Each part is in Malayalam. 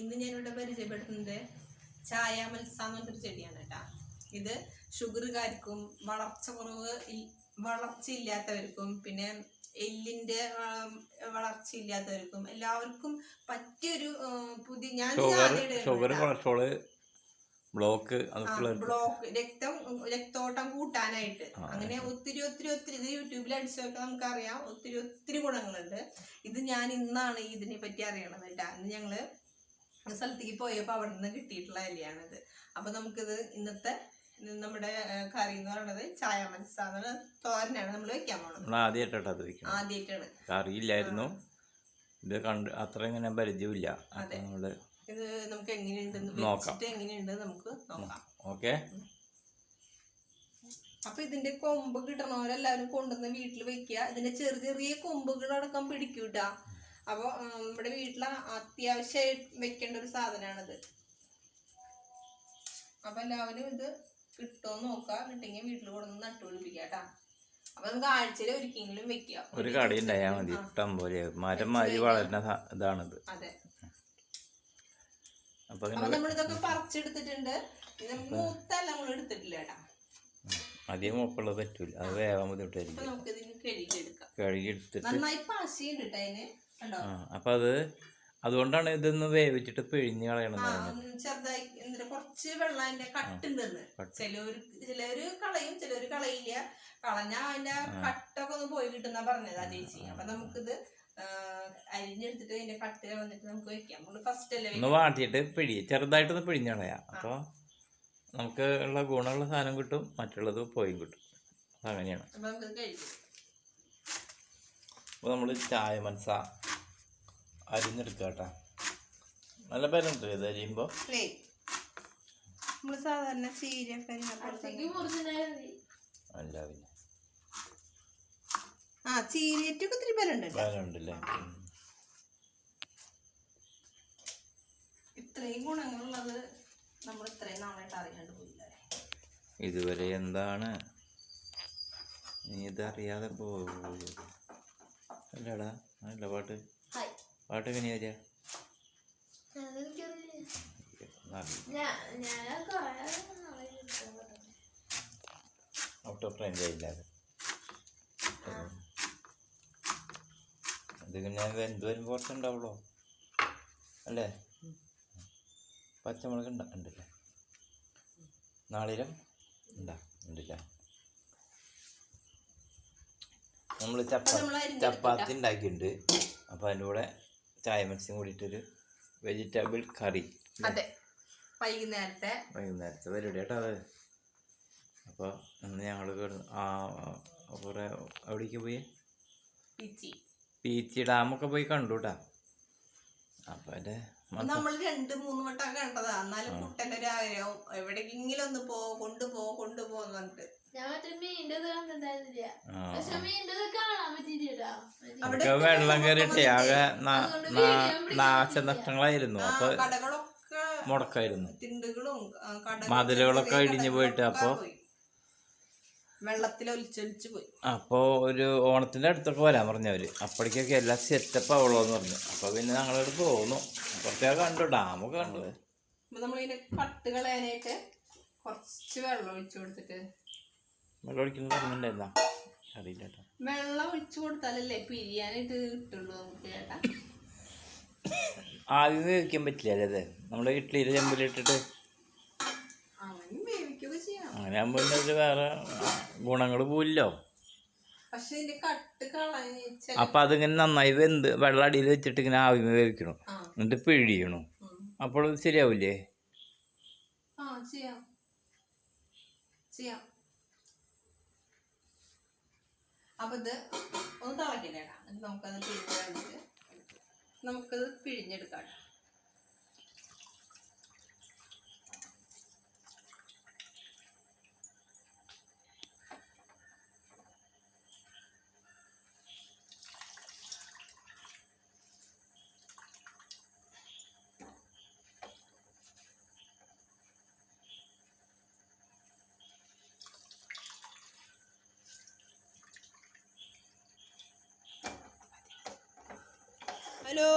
ഇന്ന് ഞാനിവിടെ പരിചയപ്പെടുത്തുന്നത് ചായ എന്നൊരു ചെടിയാണ് കേട്ടാ. ഇത് ഷുഗറുകാർക്കും വളർച്ച കുറവ് വളർച്ച ഇല്ലാത്തവർക്കും പിന്നെ എല്ലിന്റെ വളർച്ച ഇല്ലാത്തവർക്കും എല്ലാവർക്കും പറ്റിയൊരു പുതിയ ഞാൻ ബ്ലോക്ക് ബ്ലോക്ക് രക്തം രക്തോട്ടം കൂട്ടാനായിട്ട്. അങ്ങനെ ഒത്തിരി ഒത്തിരി ഒത്തിരി ഇത് യൂട്യൂബിൽ അടിച്ചു നോക്കാൻ നമുക്കറിയാം. ഒത്തിരി ഒത്തിരി ഗുണങ്ങളുണ്ട്. ഇത് ഞാൻ ഇന്നാണ് ഇതിനെ പറ്റി അറിയണത് കേട്ടാ. ഇന്ന് ഞങ്ങൾ സ്ഥലത്തേക്ക് പോയപ്പോൾ അവിടെ നിന്ന് കിട്ടിയിട്ടുള്ള ഇലയാണിത്. അപ്പോൾ നമുക്കിത് ഇന്നത്തെ നമ്മുടെ കറി എന്ന് പറയുന്നത് ചായ മനസ്സാന്ന് തോരനാണ് നമ്മൾ വെക്കാൻ പോകുന്നത് നമ്മൾ ആദ്യമായിട്ടാണ് ആദ്യമായിട്ടാണ് അറിയില്ലായിരുന്നു ഇത് കണ്ട് അത്ര ഇങ്ങനെ പരിചയമില്ല. അതെ. നമ്മൾ നമ്മൾ ഇത് നമുക്ക് എങ്ങനെയുണ്ടെന്ന് നോക്കാം. എങ്ങനെയുണ്ട് നമുക്ക് നോക്കാം. ഓക്കെ. അപ്പൊ ഇതിന്റെ കൊമ്പ് കിട്ടണവരെല്ലാവരും കൊണ്ടുവന്ന് വീട്ടിൽ വെക്കുക. ഇതിന്റെ ചെറിയ ചെറിയ കൊമ്പുകളടക്കം പിടിക്കൂട്ടാ. അപ്പൊ ഉം, നമ്മുടെ വീട്ടിലെ അത്യാവശ്യമായി വെക്കേണ്ട ഒരു സാധനമാണിത് അപ്പോൾ എല്ലാവരും ഇത് കിട്ടുമോ നോക്കുക കിട്ടിയെങ്കിൽ വീട്ടിൽ കൊണ്ടുവന്ന് നട്ടുപിടിപ്പിക്കാട്ടാ അപ്പൊ നമുക്ക് ആഴ്ചയിൽ ഒരിക്കലും വെക്കുക ഒരു കടി ഉണ്ടായാൽ മതി. ഇഷ്ടം പോലെ മരം മാതിരി വളരുന്ന ഇതാണിത്. അതെ. അപ്പൊ നമ്മളിതൊക്കെ പറിച്ചെടുത്തിട്ടുണ്ട്. ഇത് നമുക്ക് മൂത്തല്ല നമ്മൾ എടുത്തിട്ടില്ല കേട്ടാ. അധികം മുപ്പുള്ളത് പറ്റൂല. അത് അപ്പൊ ബുദ്ധിമുട്ടായിരിക്കും കഴുകി എടുത്തിട്ട് നന്നായി പശിയുണ്ട് കേട്ടോ അതിന്. കണ്ടോ അപ്പൊ അത് അതുകൊണ്ടാണ് ഇതൊന്ന് വേവിച്ചിട്ട് പിഴിഞ്ഞ് കളയണം ചെറുതായി എന്താ കുറച്ച് വെള്ളം അതിന്റെ കട്ടുണ്ടെന്ന് കട്ട്. ചിലവര് ചിലവര് കളയും ചിലവര് കളയില്ല. കളഞ്ഞ അതിന്റെ കട്ടൊക്കെ ഒന്ന് പോയി കിട്ടുന്ന പറഞ്ഞതാ ചേച്ചി. അപ്പൊ നമുക്കിത് അരിഞ്ഞെടുത്തിട്ട് അതിന്റെ കട്ട് കളഞ്ഞിട്ട് നമുക്ക് വെക്കാം. നമ്മൾ ഫസ്റ്റ് അല്ലേ ഒന്ന് വാട്ടിയിട്ട് പിഴി ചെറുതായിട്ടൊന്ന് പിഴിഞ്ഞ് കളയാം. അപ്പൊ നമുക്ക് ഉള്ള ഗുണമുള്ള സാധനം കിട്ടും മറ്റുള്ളത് പോയും കിട്ടും. അങ്ങനെയാണ് അപ്പൊ നമുക്ക് കഴിക്കും. അപ്പോൾ നമ്മൾ ചായ മനസ്സ അരിഞ്ഞെടുക്കുക കേട്ടോ നല്ല പേരുണ്ട് ഇത് അരിയുമ്പോൾ അല്ലേ നമ്മൾ സാധാരണ ചീരയൊക്കെ അല്ല പിന്നെ. ആ ചീരയൊക്കെ ഒത്തിരി. പേരുണ്ടല്ലേ ഉം. ഇത്രയും ഗുണങ്ങളുള്ളത് നമ്മൾ ഇത്രയും നാളായിട്ട് അറിയാണ്ട് പോയില്ലേ? ഇതുവരെ എന്താണ്? നീ ഇതറിയാതെ പോയത്? അല്ലടാ അല്ല പാട്ട്. പാട്ട് എങ്ങനെയാ വരിക. പിന്നെ എന്തോരം കുറച്ച് ഉണ്ടാവുള്ളൂ. അല്ലേ? പച്ചമുളക് ഉണ്ടാ ഉണ്ടല്ലേ? നാളിലും ഉണ്ടാ ഉണ്ടല്ലേ? നമ്മൾ ചപ്പ അപ്പൊ നമ്മൾ അരിഞ്ഞെടുത്തിട്ടാ. ചപ്പാത്തി ഉണ്ടാക്കിയിട്ടുണ്ട്. അപ്പോൾ അതിന്റെ കൂടെ ചായ മിക്സും കൂടിയിട്ടൊരു വെജിറ്റബിൾ കറി. അതെ. വൈകുന്നേരത്തെ വൈകുന്നേരത്തെ പരിപാടി കേട്ടോ അത്. അപ്പോൾ ഇന്ന് ഞങ്ങൾ ആ കുറേ എവിടേക്ക് പോയി? പിച്ചി. ഡാമൊക്കെ പോയി കണ്ടു കേട്ടാ അപ്പോൾ എന്റെ നമ്മൾ രണ്ട് മൂന്ന് വട്ടം കണ്ടതാ. എന്നാലും കുട്ടന്റെ ഒരു ആഗ്രഹം. എവിടെയെങ്കിലും ഒന്ന് പോ കൊണ്ടുപോ കൊണ്ടുപോന്ന് വെള്ളം കയറിയിട്ടേ ആകെ നാശനഷ്ടങ്ങളായിരുന്നു അപ്പൊ മുടക്കായിരുന്നു. മതിലുകളൊക്കെ ഇടിഞ്ഞു പോയിട്ട് അപ്പൊ- ഒലിച്ചൊലിച്ച് പോയി. അപ്പോൾ ഒരു ഓണത്തിന്റെ അടുത്തൊക്കെ വരാൻ പറഞ്ഞവര് അപ്പോഴേക്കൊക്കെ എല്ലാം സെറ്റപ്പ് ആവുള്ളൂ എന്ന് പറഞ്ഞു. അപ്പൊ പിന്നെ ഞങ്ങളോട് പോന്നു. അപ്പുറത്തേക്ക് കണ്ടു ഡാമൊക്കെ കണ്ടു. നമ്മളിങ്ങനെ കളയാനായിട്ട് കുറച്ച് വെള്ളം ഒഴിച്ചു കൊടുത്തിട്ട് വെള്ളം ഒഴിക്കുന്നത് പറഞ്ഞിട്ടുണ്ടായിരുന്ന അറിയില്ല കേട്ടോ. വെള്ളം ഒഴിച്ചു കൊടുത്താലല്ലേ പിരിയാനായിട്ട് കിട്ടുള്ളൂ നമുക്ക് ചേട്ടാ? ആദ്യം വേവിക്കാൻ പറ്റില്ല അല്ലേ അത് നമ്മുടെ ഇഡ്ഡലിയുടെ ചെമ്പിലിട്ടിട്ട് അങ്ങനെ ആകുമ്പോൾ വേറെ ഗുണങ്ങൾ പോയില്ലോ അപ്പം അതിങ്ങനെ നന്നായി വെന്ത് വെള്ളം അടിയിൽ വെച്ചിട്ട് ഇങ്ങനെ ആവി വേവിക്കണം. എന്നിട്ട് പിഴിയണു. അപ്പോഴത് അപ്പോൾ ശരിയാവില്ലേ ചെയ്യാം. ചെയ്യാം. അപ്പൊ ഇത് ഒന്ന് തിളക്കണ്ടേടാ എന്നിട്ട് നമുക്കത് പിഴിഞ്ഞ് കളഞ്ഞിട്ട് നമുക്കത് പിഴിഞ്ഞെടുക്കാം ഹലോ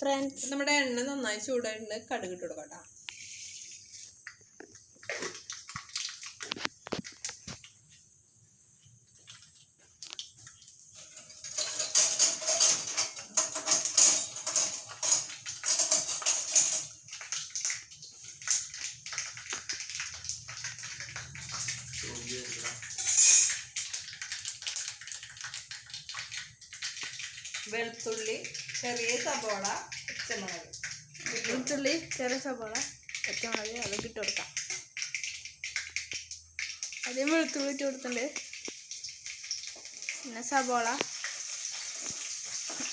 ഫ്രണ്ട്സ് നമ്മുടെ എണ്ണ നന്നായി ചൂടായിട്ടുണ്ട്. കടുക് ഇട്ട് കൊടുക്കട്ടോ വെളുത്തുള്ളി ചെറിയ സബോള പച്ചമുളക്. വെളുത്തുള്ളി ചെറിയ സബോള പച്ചമുളക് അതൊക്കെ ഇട്ട് കൊടുക്കാം. ആദ്യം വെളുത്തുള്ളി ഇട്ട് കൊടുത്തിട്ടുണ്ട്. പിന്നെ സബോള.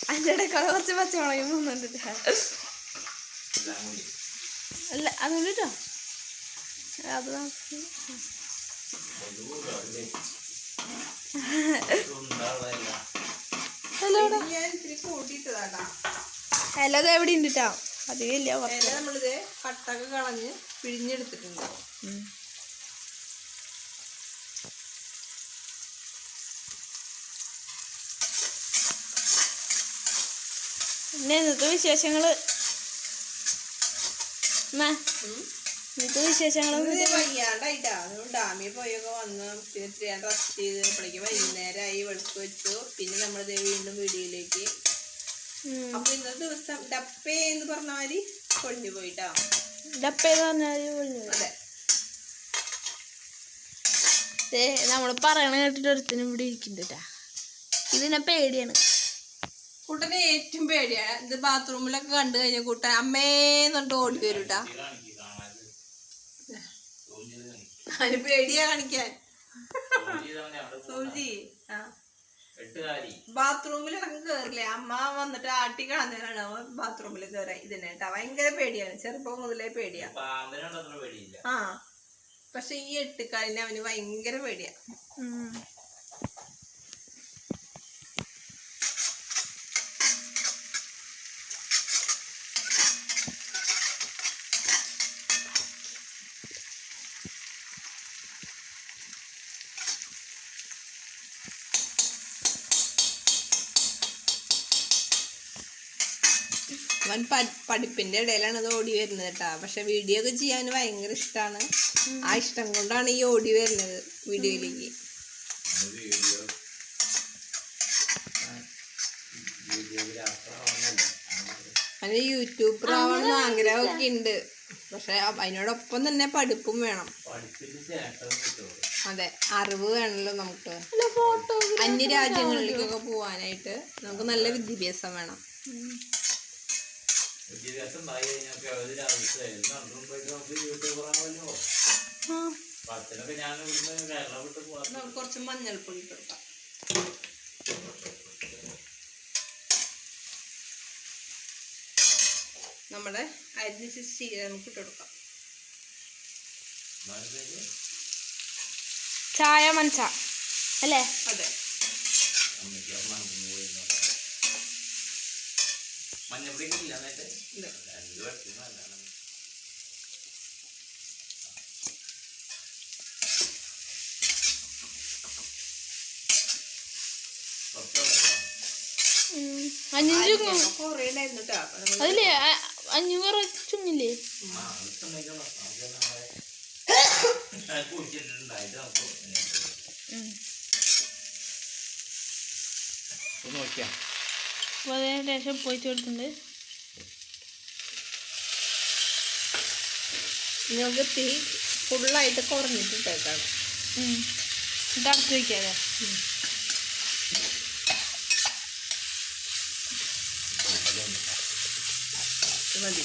അതിന്റെ ഇടയ്ക്കുള്ള കുറച്ച് പച്ചമുളകും വന്നിട്ടുണ്ട്. അല്ല അതുകൊണ്ട് കേട്ടോ അത്. അത് എവിടെ ഉണ്ട് കേട്ടോ അധികം ഇല്ല നമ്മളിത് കട്ടൊക്കെ കളഞ്ഞ് പിഴിഞ്ഞെടുത്തിട്ടുണ്ട്. പിന്നെ ഇന്നത്തെ വിശേഷങ്ങൾ? അമ്മ, ഇന്നത്തെ വിശേഷങ്ങളൊന്നും ഇത് വയ്യാണ്ടായിട്ടാ. ഡാമിൽ പോയൊക്കെ വന്ന് പിന്നെ ഇത്തിരി റെസ്റ്റ് ചെയ്ത് അപ്പോഴേക്കും വൈകുന്നേരമായി വെളുക്ക് വെച്ചു. പിന്നെ നമ്മളിത് വീണ്ടും വീഡിയോയിലേക്ക്. അപ്പൊ ഇന്നത്തെ ദിവസം ഡപ്പേ എന്ന് പറഞ്ഞ മാതിരി കൊഴിഞ്ഞു പോയിട്ടാ. ഡപ്പേന്ന് പറഞ്ഞാൽ ഒഴിഞ്ഞു പോയി. അതെ. ദേ നമ്മൾ പറയണ കേട്ടിട്ട് ഒരുത്തനും ഇവിടെ ഇരിക്കുന്നുട്ടാ ട്ടാ. ഇതിനെ പേടിയാണ്. കൂട്ടനെ ഏറ്റവും പേടിയാണ് ഇത് ബാത്റൂമിലൊക്കെ കണ്ടു കഴിഞ്ഞാൽ കൂട്ടൻ അമ്മേന്നുണ്ട് ഓടി വരും കേട്ടാ ഇത് കാണിക്ക്, കാണാതെ. zoom ചെയ്ത് കാണിക്ക്. അതിന് പേടിയാ കാണിക്കാൻ. സൂചി ആ. എട്ടുകാരി. കേറില്ലേ? അമ്മ വന്നിട്ട് ആട്ടി കാണുന്നതിനാണ് അവൻ ബാത്റൂമിൽ കേറാ ഇതിനെ കേട്ടാ. ഭയങ്കര പേടിയാണ്. ചെറുപ്പം മുതലേ പേടിയാ. ആ. പക്ഷെ ഈ എട്ടുകാലിനെ അവന് ഭയങ്കര പേടിയാ. അവൻ പഠിപ്പിന്റെ ഇടയിലാണ് അത് ഓടി വരുന്നത് കേട്ടാ. പക്ഷെ വീഡിയോ ഒക്കെ ചെയ്യാൻ ഭയങ്കര ഇഷ്ടമാണ് ആ ഇഷ്ടം കൊണ്ടാണ് ഈ ഓടി വരുന്നത് വീഡിയോയിലേക്ക്. അങ്ങനെ അവന് യൂട്യൂബർ ആവണമെന്ന് ആഗ്രഹമൊക്കെ ഉണ്ട്. പക്ഷെ അതിനോടൊപ്പം തന്നെ പഠിപ്പും വേണം. അതെ അറിവ് വേണല്ലോ നമുക്ക്. അല്ല ഫോട്ടോ അന്യ രാജ്യങ്ങളിലേക്കൊക്കെ പോവാനായിട്ട് നമുക്ക് നല്ല വിദ്യാഭ്യാസം വേണം. വിദ്യാഭ്യാസം ഉണ്ടായി കഴിഞ്ഞൊക്കെ ഏത് ആവശ്യമായിരുന്നു അന്നും പോയിട്ട് നമുക്ക് യൂട്യൂബറാണല്ലോ അച്ഛനൊക്കെ ഞാൻ ഇവിടുന്ന് കേരളം വിട്ട് പോകാൻ കുറച്ച് മഞ്ഞൾപ്പൊടി കൊടുക്കാം. നമ്മുടെ അരിഞ്ഞ് ചീര നമുക്ക് ഇട്ട് കൊടുക്കാം. ചായ മനസ്സ അല്ലേ? അതെ മഞ്ഞപ്പൊടി ഇല്ല എന്നിട്ട്? രണ്ട് വർഷം നല്ലതാണ്. വെള്ളം. അഞ്ഞൂറ് ചുങ്ങില്ലേ നോക്കിയാ. അപ്പോൾ അതിന് ശേഷം പോയിട്ട് കൊടുത്തിട്ടുണ്ട്. നമുക്ക് തീ ഫുള്ളായിട്ട് കുറഞ്ഞിട്ടിട്ടേക്കാണ്. ഇത് അടച്ച് വയ്ക്കാതെ മതി.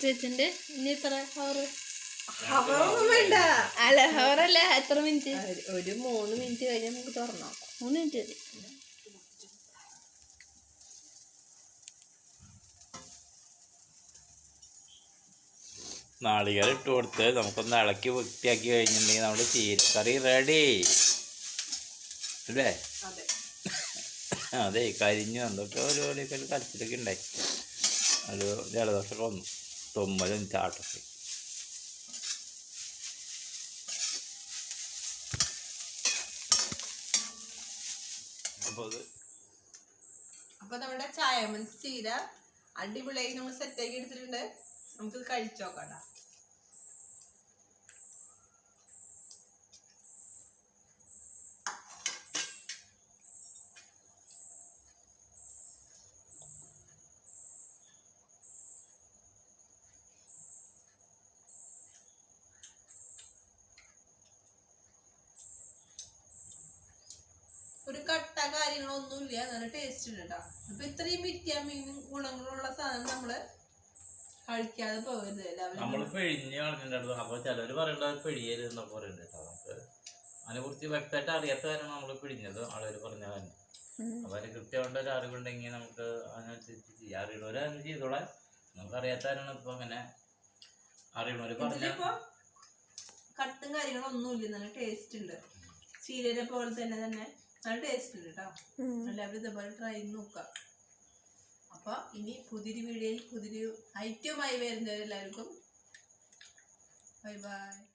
അടച്ച് വെച്ചിട്ടുണ്ട്. ഇനി എത്ര ഹവർ അല്ല ഹവറല്ല എത്ര മിനിറ്റ് ഒരു- മൂന്ന് മിനിറ്റ് കഴിഞ്ഞാൽ നമുക്ക് തുറന്നോ മൂന്ന് മിനിറ്റ് മതി. നാളികേരം ഇട്ട് കൊടുത്ത് നമുക്കൊന്ന് ഇളക്കി വൃത്തിയാക്കി കഴിഞ്ഞിട്ടുണ്ടെങ്കിൽ നമ്മുടെ ചീരക്കറി റെഡി അല്ലേ? അതെ. അതെ കരിഞ്ഞു എന്തൊക്കെ ഒരു പോലെയൊക്കെ കരച്ചിലൊക്കെ ഉണ്ടായി. ഒരു ജലദോഷമൊക്കെ വന്നു. ثم تعتقد അപ്പൊ നമ്മുടെ ചായ മീൻസ് ചീര അടിപൊളിയായി നമ്മൾ സെറ്റാക്കി എടുത്തിട്ടുണ്ട്. നമുക്ക് കഴിച്ചോക്കണ്ട കാര്യങ്ങളൊന്നുമില്ല നല്ല ടേസ്റ്റ് ഉണ്ട് കേട്ടോ അപ്പൊ ഇത്രയും വിറ്റാമിനും ഗുണങ്ങളുള്ള സാധനം നമ്മൾ കഴിക്കാതെ പോകരുത് നമ്മൾ പിഴിഞ്ഞ് അപ്പോൾ ചിലർ പറയേണ്ടത് പിഴിയരുത് എന്നൊക്കെ പറയുന്നുണ്ട് കേട്ടോ നമുക്ക് അതിനെ കുറിച്ച് വ്യക്തമായിട്ട് അറിയാത്ത കാര്യമാണ് നമ്മൾ പിഴിഞ്ഞത് ആളുകൾ പറഞ്ഞ തന്നെ അപ്പൊ അതിന് കൃത്യമായിട്ട് ഒരു അറിവുണ്ടെങ്കിൽ നമുക്ക് അതിനനുസരിച്ച് ചെയ്യാം. അറിയണവര് അതിന് ചെയ്തോളാം. നമുക്ക് അറിയാത്തവരാണ് ഇപ്പൊ അങ്ങനെ അറിയണവര് പറഞ്ഞ കട്ടും കാര്യങ്ങളൊന്നും ഇല്ല നല്ല ടേസ്റ്റ് ഉണ്ട്. ചീരനെ പോലെ തന്നെ തന്നെ നല്ല ടേസ്റ്റ് ഉണ്ട് കേട്ടോ എല്ലാവരും ഇതേപോലെ ട്രൈ ചെയ്ത് നോക്കാം അപ്പൊ ഇനി പുതിരി വീഡിയോയിൽ പുതിരി ഐറ്റവുമായി വരുന്നവരെല്ലാവർക്കും ബൈ ബൈ